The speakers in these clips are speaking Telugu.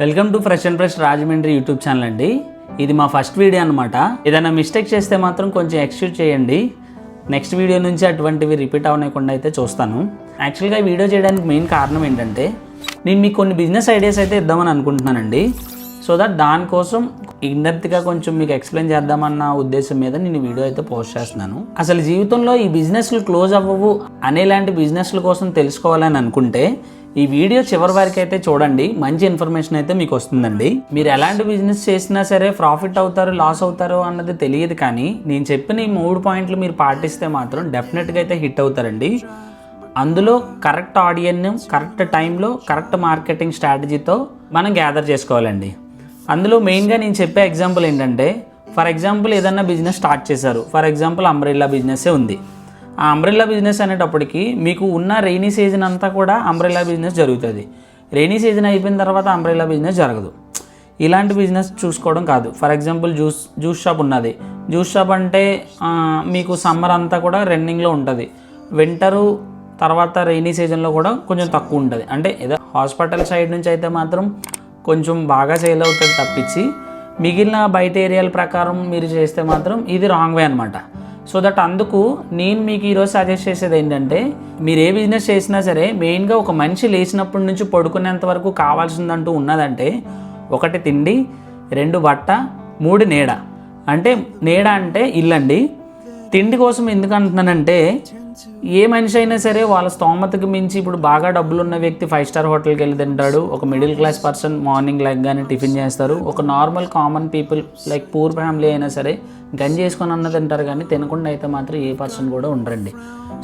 Welcome to fresh and fresh Rajahmundry YouTube channel అండి. ఇది మా ఫస్ట్ వీడియో అనమాట ఏదైనా మిస్టేక్ చేస్తే మాత్రం కొంచెం ఎక్స్క్యూజ్ చేయండి. నెక్స్ట్ వీడియో నుంచి అటువంటివి రిపీట్ అవ్వకుండా అయితే చూస్తాను. యాక్చువల్గా ఈ వీడియో చేయడానికి మెయిన్ కారణం ఏంటంటే నేను మీకు కొన్ని బిజినెస్ ఐడియాస్ అయితే ఇద్దామని అనుకుంటున్నానండి. సో దట్ దానికోసం ఇండెప్త్గా కొంచెం మీకు ఎక్స్ప్లెయిన్ చేద్దామన్న ఉద్దేశం మీద నేను వీడియో అయితే పోస్ట్ చేస్తున్నాను. అసలు జీవితంలో ఈ బిజినెస్లు క్లోజ్ అవ్వవు అనేలాంటి బిజినెస్ల కోసం తెలుసుకోవాలని అనుకుంటే ఈ వీడియో చివరి వరకు అయితే చూడండి. మంచి ఇన్ఫర్మేషన్ అయితే మీకు వస్తుందండి. మీరు ఎలాంటి బిజినెస్ చేసినా సరే ప్రాఫిట్ అవుతారు లాస్ అవుతారు అన్నది తెలియదు కానీ నేను చెప్పిన ఈ మూడు పాయింట్లు మీరు పాటిస్తే మాత్రం డెఫినెట్గా అయితే హిట్ అవుతారండి. అందులో కరెక్ట్ ఆడియన్ కరెక్ట్ టైంలో కరెక్ట్ మార్కెటింగ్ స్ట్రాటజీతో మనం గ్యాదర్ చేసుకోవాలండి. అందులో మెయిన్గా నేను చెప్పే ఎగ్జాంపుల్ ఏంటంటే ఫర్ ఎగ్జాంపుల్ ఏదన్నా బిజినెస్ స్టార్ట్ చేశారు. ఫర్ ఎగ్జాంపుల్ అంబ్రెల్లా బిజినెస్సే ఉంది. ఆ అంబ్రెల్లా బిజినెస్ అనేటప్పటికి మీకు ఉన్న రెయినీ సీజన్ అంతా కూడా అంబ్రెల్లా బిజినెస్ జరుగుతుంది. రెయినీ సీజన్ అయిపోయిన తర్వాత అంబ్రెల్లా బిజినెస్ జరగదు. ఇలాంటి బిజినెస్ చూసుకోవడం కాదు. For example juice juice shop ఉన్నది. జ్యూస్ షాప్ అంటే మీకు సమ్మర్ అంతా కూడా రన్నింగ్లో ఉంటుంది. వింటరు తర్వాత రెయినీ సీజన్లో కూడా కొంచెం తక్కువ ఉంటుంది. అంటే ఏదో హాస్పిటల్ సైడ్ నుంచి అయితే మాత్రం కొంచెం బాగా సేల్ అవుతుంది తప్పించి మిగిలిన బయట ఏరియాల ప్రకారం మీరు చేస్తే మాత్రం ఇది రాంగ్ వే అనమాట సో దట్ అందుకు నేను మీకు ఈరోజు సజెస్ట్ చేసేది ఏంటంటే మీరు ఏ బిజినెస్ చేసినా సరే మెయిన్గా ఒక మనిషి లేచినప్పటి నుంచి పడుకునేంత వరకు కావాల్సిందంటూ ఉన్నదంటే ఒకటి తిండి రెండు బట్ట మూడు నీడ. అంటే నీడ అంటే ఇల్లండి. తిండి కోసం ఎందుకు అంటున్నానంటే ఏ మనిషి అయినా సరే వాళ్ళ స్తోమతకు మించి ఇప్పుడు బాగా డబ్బులు ఉన్న వ్యక్తి ఫైవ్ స్టార్ హోటల్కి వెళ్ళి తింటాడు. ఒక మిడిల్ క్లాస్ పర్సన్ మార్నింగ్ లెగ్గానే టిఫిన్ చేస్తారు. ఒక normal common people like poor family అయినా సరే గంజి చేసుకొని అన్న తింటారు కానీ తినకుండా అయితే మాత్రం ఏ పర్సన్ కూడా ఉండరండి.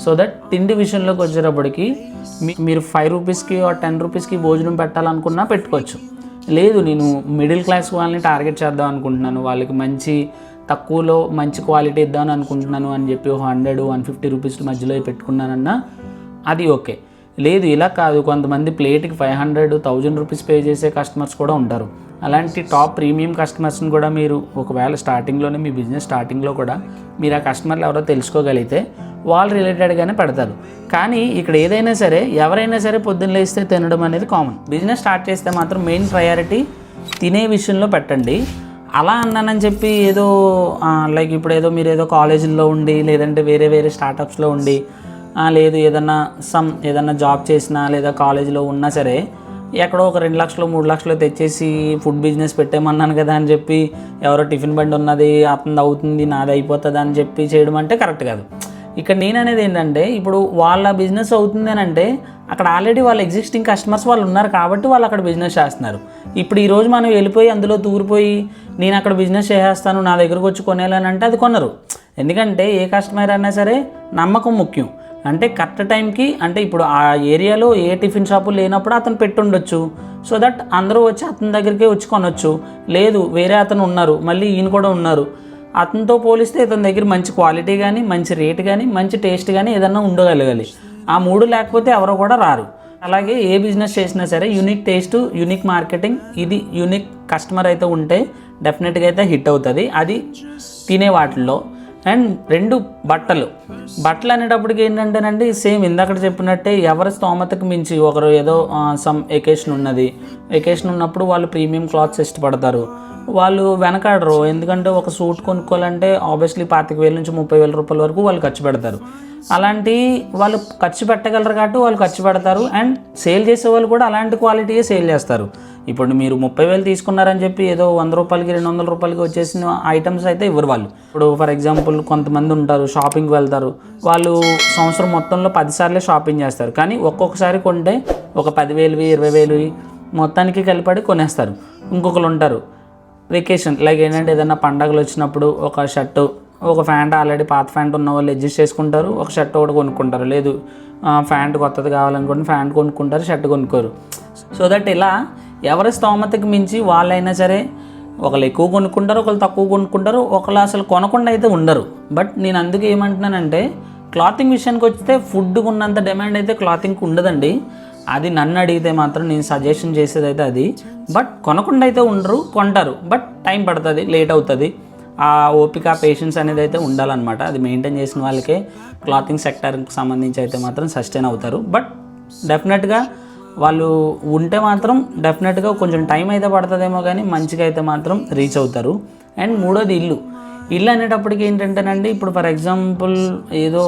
సో దట్ తిండి విషయంలోకి వచ్చేటప్పటికి మీ- మీరు ఫైవ్ రూపీస్కి టెన్ రూపీస్కి భోజనం పెట్టాలనుకున్నా పెట్టుకోవచ్చు. లేదు నేను మిడిల్ క్లాస్ వాళ్ళని టార్గెట్ చేద్దాం అనుకుంటున్నాను. వాళ్ళకి మంచి తక్కువలో మంచి క్వాలిటీ ఇద్దామని అనుకుంటున్నాను అని చెప్పి హండ్రెడ్ వన్ ఫిఫ్టీ రూపీస్ మధ్యలో పెట్టుకున్నానన్నా అది ఓకే లేదు ఇలా కాదు. కొంతమంది ప్లేట్కి five hundred thousand rupees pay చేసే కస్టమర్స్ కూడా ఉంటారు. అలాంటి టాప్ ప్రీమియం కస్టమర్స్ని కూడా మీరు ఒకవేళ స్టార్టింగ్లోనే మీ బిజినెస్ స్టార్టింగ్లో కూడా మీరు ఆ కస్టమర్లు ఎవరో తెలుసుకోగలిగితే వాళ్ళు రిలేటెడ్గానే పెడతారు. కానీ ఇక్కడ ఏదైనా సరే ఎవరైనా సరే పొద్దున్న లేస్తే తినడం అనేది కామన్ బిజినెస్ స్టార్ట్ చేస్తే మాత్రం మెయిన్ ప్రయారిటీ తినే విషయంలో పెట్టండి. అలా అన్నానని చెప్పి ఏదో లైక్ ఇప్పుడు ఏదో మీరు ఏదో కాలేజీల్లో ఉండి లేదంటే వేరే వేరే స్టార్టప్స్లో ఉండి లేదు ఏదన్నా సమ్ ఏదన్నా జాబ్ చేసినా లేదా కాలేజీలో ఉన్నా సరే ఎక్కడో ఒక రెండు లక్షలు మూడు లక్షలు తెచ్చేసి ఫుడ్ బిజినెస్ పెట్టేమన్నాను కదా అని చెప్పి ఎవరో టిఫిన్ బండి ఉన్నది అతనిది అవుతుంది నాది అయిపోతుంది అని చెప్పి చేయడం అంటే కరెక్ట్ కాదు. ఇక్కడ నేను అనేది ఏంటంటే ఇప్పుడు వాళ్ళ బిజినెస్ అవుతుంది అని అంటే అక్కడ ఆల్రెడీ వాళ్ళ ఎగ్జిస్టింగ్ కస్టమర్స్ వాళ్ళు ఉన్నారు కాబట్టి వాళ్ళు అక్కడ బిజినెస్ చేస్తున్నారు. ఇప్పుడు ఈరోజు మనం వెళ్ళిపోయి అందులో తూరిపోయి నేను అక్కడ బిజినెస్ చేసేస్తాను నా దగ్గరకు వచ్చి కొనేయాలని అంటే అది కొనరు. ఎందుకంటే ఏ కస్టమర్ అయినా సరే నమ్మకం ముఖ్యం. అంటే కరెక్ట్ టైంకి అంటే ఇప్పుడు ఆ ఏరియాలో ఏ టిఫిన్ షాపు లేనప్పుడు అతను పెట్టుండొచ్చు. సో దట్ అందరూ వచ్చి అతని దగ్గరికే వచ్చి కొనొచ్చు. లేదు వేరే అతను ఉన్నారు మళ్ళీ ఈయన కూడా ఉన్నారు. అతనితో పోలిస్తే ఇతని దగ్గర మంచి క్వాలిటీ కానీ మంచి రేట్ కానీ మంచి టేస్ట్ కానీ ఏదన్నా ఉండగలగాలి. ఆ మూడు లేకపోతే ఎవరు కూడా రారు. అలాగే ఏ బిజినెస్ చేసినా సరే యూనిక్ టేస్ట్ యూనిక్ మార్కెటింగ్ ఇది యూనిక్ కస్టమర్ అయితే ఉంటే డెఫినెట్గా అయితే హిట్ అవుతుంది. అది తినే వాటిల్లో. అండ్ రెండు బట్టలు. బట్టలు అనేటప్పటికి ఏంటంటేనండి సేమ్ ఇందాక చెప్పినట్టే ఎవరి స్తోమతకు మించి ఒకరు ఏదో సమ్ ఎకేషన్ ఉన్నది. ఎకేషన్ ఉన్నప్పుడు వాళ్ళు ప్రీమియం క్లాత్స్ ఇష్టపడతారు. వాళ్ళు వెనకాడరు. ఎందుకంటే ఒక సూట్ కొనుక్కోవాలంటే ఆబ్వియస్లీ పాతిక వేల నుంచి ముప్పై వేల రూపాయల వరకు వాళ్ళు ఖర్చు పెడతారు. అలాంటి వాళ్ళు ఖర్చు పెట్టగలరు కాబట్టి వాళ్ళు ఖర్చు పెడతారు. అండ్ సేల్ చేసే వాళ్ళు కూడా అలాంటి క్వాలిటీయే సేల్ చేస్తారు. ఇప్పుడు మీరు ముప్పై వేలు తీసుకున్నారని చెప్పి ఏదో వంద రూపాయలకి రెండు వందల రూపాయలకి వచ్చేసిన ఐటమ్స్ అయితే ఇవ్వరు వాళ్ళు. ఇప్పుడు ఫర్ ఎగ్జాంపుల్ కొంతమంది ఉంటారు షాపింగ్కి వెళ్తారు. వాళ్ళు సంవత్సరం మొత్తంలో పదిసార్లే షాపింగ్ చేస్తారు. కానీ ఒక్కొక్కసారి కొంటే ఒక పదివేలువి ఇరవై వేలువి మొత్తానికి కలిపడి కొనేస్తారు. ఇంకొకరు ఉంటారు. వెకేషన్ లైక్ ఏంటంటే ఏదైనా పండగలు వచ్చినప్పుడు ఒక షర్టు ఒక ప్యాంట్ ఆల్రెడీ పాత ప్యాంట్ ఉన్న వాళ్ళు అడ్జస్ట్ చేసుకుంటారు ఒక షర్ట్ ఒకటి కొనుక్కుంటారు. లేదు ప్యాంట్ కొత్తది కావాలనుకుంటే ప్యాంట్ కొనుక్కుంటారు షర్ట్ కొనుక్కోరు. సో దట్ ఇలా ఎవరి స్తోమతకి మించి వాళ్ళైనా సరే ఒకళ్ళు ఎక్కువ కొనుక్కుంటారు ఒకళ్ళు తక్కువ కొనుక్కుంటారు ఒకళ్ళు అసలు కొనకుండా అయితే ఉండరు. బట్ నేను అందుకే ఏమంటున్నానంటే క్లాతింగ్ విషయానికి వస్తే ఫుడ్కి ఉన్నంత డిమాండ్ అయితే క్లాతింగ్కి ఉండదండి. అది నన్ను అడిగితే మాత్రం నేను సజెషన్ చేసేది అయితే అది. బట్ కొనకుండా అయితే ఉండరు కొంటారు. బట్ టైం పడుతుంది లేట్ అవుతుంది. ఆ ఓపిక పేషెన్స్ అనేది అయితే ఉండాలన్నమాట. అది మెయింటైన్ చేసిన వాళ్ళకే క్లాతింగ్ సెక్టర్కి సంబంధించి అయితే మాత్రం సస్టైన్ అవుతారు. బట్ డెఫినెట్గా వాళ్ళు ఉంటే మాత్రం డెఫినెట్గా కొంచెం టైం అయితే పడుతుందేమో కానీ మంచిగా అయితే మాత్రం రీచ్ అవుతారు. అండ్ మూడోది ఇల్లు. ఇల్లు అనేటప్పటికి ఏంటంటేనండి ఇప్పుడు ఫర్ ఎగ్జాంపుల్ ఏదో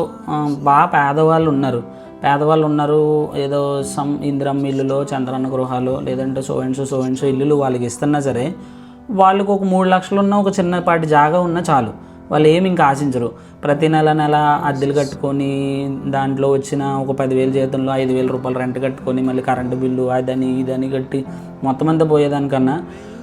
బాగా పేదవాళ్ళు ఉన్నారు. పేదవాళ్ళు ఉన్నారు ఏదో సమ్ ఇందిరమ్మ ఇల్లులో చంద్రన్న గృహాలు లేదంటే so and so so and so ఇల్లులు వాళ్ళకి ఇస్తున్నా సరే వాళ్ళకు ఒక మూడు లక్షలు ఉన్న ఒక చిన్నపాటి జాగా ఉన్నా చాలు. వాళ్ళు ఏమి ఇంకా ఆశించరు. ప్రతి నెల నెల అద్దెలు కట్టుకొని దాంట్లో వచ్చిన ఒక పదివేలు జీతంలో ఐదు వేల రూపాయలు రెంట్ కట్టుకొని మళ్ళీ కరెంటు బిల్లు అదని ఇదని కట్టి మొత్తం అంతా పోయేదానికన్నా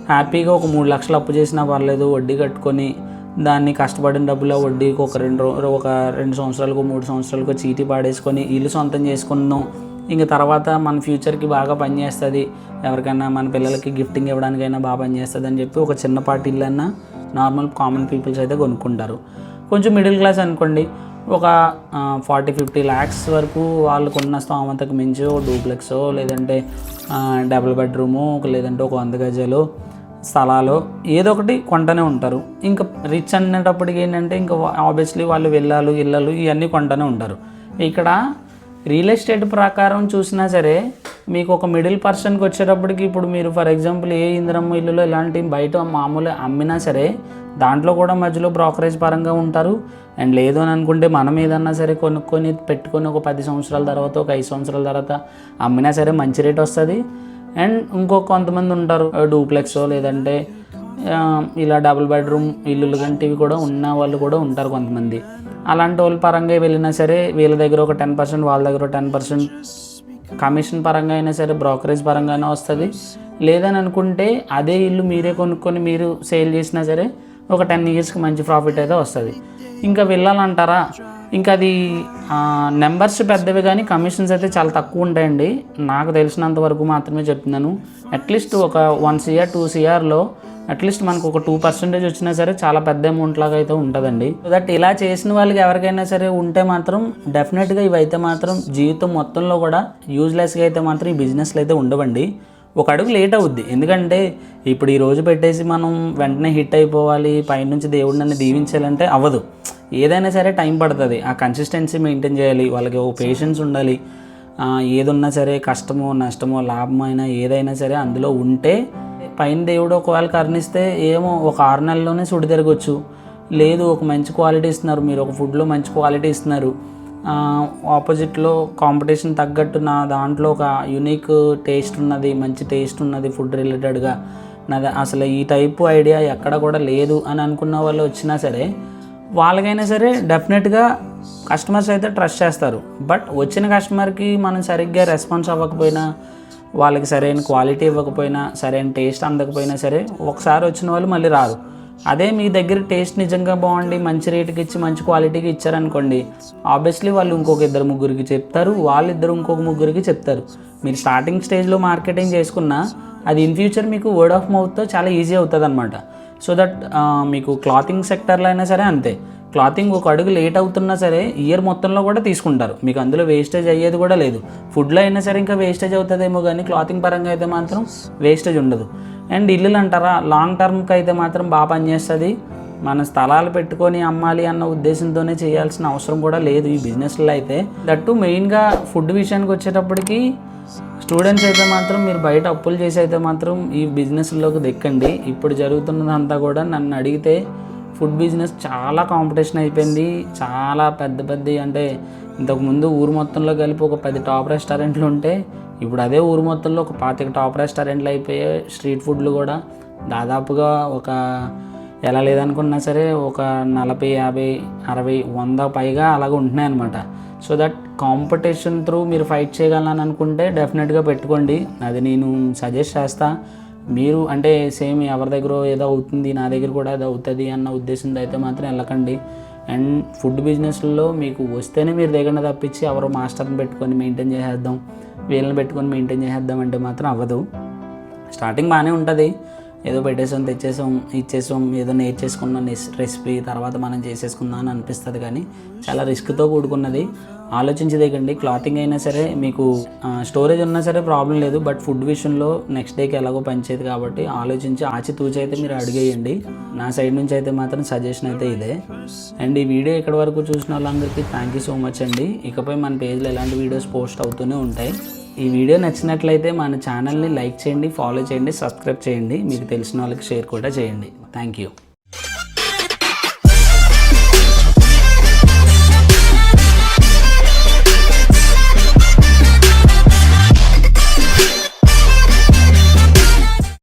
హ్యాపీగా ఒక మూడు లక్షలు అప్పు చేసినా పర్లేదు వడ్డీ కట్టుకొని దాన్ని కష్టపడిన డబ్బులో వడ్డీకి ఒక రెండు ఒక రెండు సంవత్సరాలకు మూడు సంవత్సరాలకు చీటీ పాడేసుకొని ఇల్లు సొంతం చేసుకుందాం. ఇంకా తర్వాత మన ఫ్యూచర్కి బాగా పనిచేస్తుంది ఎవరికైనా మన పిల్లలకి గిఫ్టింగ్ ఇవ్వడానికైనా బాగా పనిచేస్తుంది అని చెప్పి ఒక చిన్నపాటి ఇల్లు అన్నా నార్మల్ కామన్ పీపుల్స్ అయితే కొనుక్కుంటారు. కొంచెం మిడిల్ క్లాస్ అనుకోండి ఒక ఫార్టీ ఫిఫ్టీ ల్యాక్స్ వరకు వాళ్ళకు ఉన్న స్తోమతకు మించి ఒక డూప్లెక్సో లేదంటే డబుల్ బెడ్రూము లేదంటే ఒక వంద గజాలు స్థలాలు ఏదో ఒకటి కొంటనే ఉంటారు. ఇంకా రిచ్ అనేటప్పటికి ఏంటంటే ఇంకా ఆబ్వియస్లీ వాళ్ళు వెళ్ళాలు ఇళ్ళలు ఇవన్నీ కొంటనే ఉంటారు. ఇక్కడ రియల్ ఎస్టేట్ ప్రకారం చూసినా సరే మీకు ఒక మిడిల్ పర్సన్కి వచ్చేటప్పటికి ఇప్పుడు మీరు ఫర్ ఎగ్జాంపుల్ ఏ ఇంద్రమ్మ ఇల్లులో ఇలాంటి బయట మామూలు అమ్మినా సరే దాంట్లో కూడా మధ్యలో బ్రోకరేజ్ పరంగా ఉంటారు. అండ్ లేదు అని అనుకుంటే మనం ఏదన్నా సరే కొనుక్కొని పెట్టుకొని ఒక పది సంవత్సరాల తర్వాత ఒక ఐదు సంవత్సరాల తర్వాత అమ్మినా సరే మంచి రేట్ వస్తుంది. అండ్ ఇంకో కొంతమంది ఉంటారు. డూప్లెక్స్ లేదంటే ఇలా డబుల్ బెడ్రూమ్ ఇల్లులు వంటివి కూడా ఉన్న వాళ్ళు కూడా ఉంటారు కొంతమంది. అలాంటి వాళ్ళ పరంగా వెళ్ళినా సరే వీళ్ళ దగ్గర ఒక టెన్ పర్సెంట్ వాళ్ళ దగ్గర టెన్ పర్సెంట్ కమిషన్ పరంగా అయినా సరే బ్రోకరేజ్ పరంగా అయినా వస్తుంది. లేదని అనుకుంటే అదే ఇల్లు మీరే కొనుక్కొని మీరు సేల్ చేసినా సరే ఒక టెన్ ఇయర్స్కి మంచి ప్రాఫిట్ అయితే వస్తుంది. ఇంకా వెళ్ళాలంటారా? ఇంకా అది నెంబర్స్ పెద్దవి కానీ కమిషన్స్ అయితే చాలా తక్కువ ఉంటాయండి. నాకు తెలిసినంత వరకు మాత్రమే చెప్తున్నాను. అట్లీస్ట్ ఒక వన్ సిఆర్ టూ సిఆర్లో అట్లీస్ట్ మనకు ఒక టూ పర్సెంటేజ్ వచ్చినా సరే చాలా పెద్ద అమౌంట్ లాగా అయితే ఉంటుందండి. సో దట్ ఇలా చేసిన వాళ్ళకి ఎవరికైనా సరే ఉంటే మాత్రం డెఫినెట్గా ఇవైతే మాత్రం జీవితం మొత్తంలో కూడా యూజ్లెస్గా అయితే మాత్రం ఈ బిజినెస్లు అయితే ఉండవండి. ఒక అడుగు లేట్ అవుద్ది. ఎందుకంటే ఇప్పుడు ఈ రోజు పెట్టేసి మనం వెంటనే హిట్ అయిపోవాలి. పైనుంచి దేవుడిని దీవించాలంటే అవ్వదు. ఏదైనా సరే టైం పడుతుంది. ఆ కన్సిస్టెన్సీ మెయింటైన్ చేయాలి. వాళ్ళకి ఓ పేషెన్స్ ఉండాలి. ఏదున్నా సరే కష్టమో నష్టమో లాభమైనా ఏదైనా సరే అందులో ఉంటే పైన దేవుడు ఒకవేళ కరుణిస్తే ఏమో ఒక ఆరు నెలల్లోనే సుడి తిరగచ్చు. లేదు ఒక మంచి క్వాలిటీ ఇస్తున్నారు. మీరు ఒక ఫుడ్లో మంచి క్వాలిటీ ఇస్తున్నారు. ఆపోజిట్లో కాంపిటీషన్ తగ్గట్టు నా దాంట్లో ఒక యూనిక్ టేస్ట్ ఉన్నది మంచి టేస్ట్ ఉన్నది ఫుడ్ రిలేటెడ్గా నాది అసలు ఈ టైపు ఐడియా ఎక్కడ కూడా లేదు అని అనుకున్న వాళ్ళు వచ్చినా సరే వాళ్ళకైనా సరే డెఫినెట్గా కస్టమర్స్ అయితే ట్రస్ట్ చేస్తారు. బట్ వచ్చిన కస్టమర్కి మనం సరిగ్గా రెస్పాన్స్ అవ్వకపోయినా వాళ్ళకి సరైన క్వాలిటీ ఇవ్వకపోయినా సరైన టేస్ట్ అందకపోయినా సరే ఒకసారి వచ్చిన వాళ్ళు మళ్ళీ రారు. అదే మీ దగ్గర టేస్ట్ నిజంగా బాగుండి మంచి రేటుకి ఇచ్చి మంచి క్వాలిటీకి ఇచ్చారనుకోండి ఆబ్వియస్లీ వాళ్ళు ఇంకొక ఇద్దరు ముగ్గురికి చెప్తారు వాళ్ళు ఇద్దరు ఇంకొక ముగ్గురికి చెప్తారు. మీరు స్టార్టింగ్ స్టేజ్లో మార్కెటింగ్ చేసుకున్నా అది ఇన్ ఫ్యూచర్ మీకు వర్డ్ ఆఫ్ మౌత్తో చాలా ఈజీ అవుతుంది అనమాట సో దట్ మీకు క్లాతింగ్ సెక్టర్లో అయినా సరే అంతే. క్లాతింగ్ ఒక అడుగు లేట్ అవుతున్నా సరే ఇయర్ మొత్తంలో కూడా తీసుకుంటారు. మీకు అందులో వేస్టేజ్ అయ్యేది కూడా లేదు. ఫుడ్లో అయినా సరే ఇంకా వేస్టేజ్ అవుతుందేమో కానీ క్లాతింగ్ పరంగా అయితే మాత్రం వేస్టేజ్ ఉండదు. అండ్ ఇల్లులు అంటారా? లాంగ్ టర్మ్కి అయితే మాత్రం బాగా పనిచేస్తుంది మన స్థలాలు పెట్టుకొని అమ్మాలి అన్న ఉద్దేశంతోనే చేయాల్సిన అవసరం కూడా లేదు ఈ బిజినెస్లో అయితే. దట్టు మెయిన్గా ఫుడ్ విషయానికి వచ్చేటప్పటికి స్టూడెంట్స్ అయితే మాత్రం మీరు బయట అప్పులు చేసి అయితే మాత్రం ఈ బిజినెస్లోకి దెక్కండి. ఇప్పుడు జరుగుతున్నదంతా కూడా నన్ను అడిగితే ఫుడ్ బిజినెస్ చాలా కాంపిటీషన్ అయిపోయింది. చాలా పెద్ద పెద్ద అంటే ఇంతకుముందు ఊరు మొత్తంలో కలిపి ఒక పది టాప్ రెస్టారెంట్లు ఉంటే ఇప్పుడు అదే ఊరు మొత్తంలో ఒక పాతిక టాప్ రెస్టారెంట్లు అయిపోయాయి స్ట్రీట్ ఫుడ్లు కూడా దాదాపుగా ఒక ఎలా లేదనుకున్నా సరే ఒక నలభై యాభై అరవై వంద పైగా అలాగ ఉంటున్నాయి అనమాట సో దట్ కాంపిటీషన్ త్రూ మీరు ఫైట్ చేయగలను అనుకుంటే డెఫినెట్గా పెట్టుకోండి. అది నేను సజెస్ట్ చేస్తా. మీరు అంటే సేమ్ ఎవరి దగ్గర ఏదో అవుతుంది నా దగ్గర కూడా ఏదో అవుతుంది అన్న ఉద్దేశంతో అయితే మాత్రం వెళ్ళకండి. అండ్ ఫుడ్ బిజినెస్లో మీకు వస్తేనే మీరు దగ్గర తప్పించి ఎవరో మాస్టర్ని పెట్టుకొని మెయింటైన్ చేసేద్దాం వీళ్ళని పెట్టుకొని మెయింటైన్ చేసేద్దాం అంటే మాత్రం అవ్వదు. స్టార్టింగ్ బాగానే ఉంటుంది. ఏదో పెట్టేసాం తెచ్చేసాం ఇచ్చేసాం ఏదో నేర్చేసుకున్న రెసిపీ తర్వాత మనం చేసేసుకుందాం అని అనిపిస్తుంది కానీ చాలా రిస్క్తో కూడుకున్నది. ఆలోచించి దిగండి క్లాతింగ్ అయినా సరే మీకు స్టోరేజ్ ఉన్నా సరే ప్రాబ్లం లేదు బట్ ఫుడ్ విషయంలో నెక్స్ట్ డేకి ఎలాగో పనిచేయదు కాబట్టి ఆలోచించి ఆచితూచి అయితే మీరు అడిగేయండి. నా సైడ్ నుంచి అయితే మాత్రం సజెషన్ అయితే ఇదే. అండ్ ఈ వీడియో ఇక్కడ వరకు చూసిన వాళ్ళందరికీ థ్యాంక్ యూ సో మచ్ అండి. ఇకపై మన పేజ్లో ఎలాంటి వీడియోస్ పోస్ట్ అవుతూనే ఉంటాయి. ఈ వీడియో నచ్చినట్లయితే మన ఛానల్ని లైక్ చేయండి ఫాలో చేయండి సబ్స్క్రైబ్ చేయండి. మీకు తెలిసిన వాళ్ళకి షేర్ కూడా చేయండి. Thank you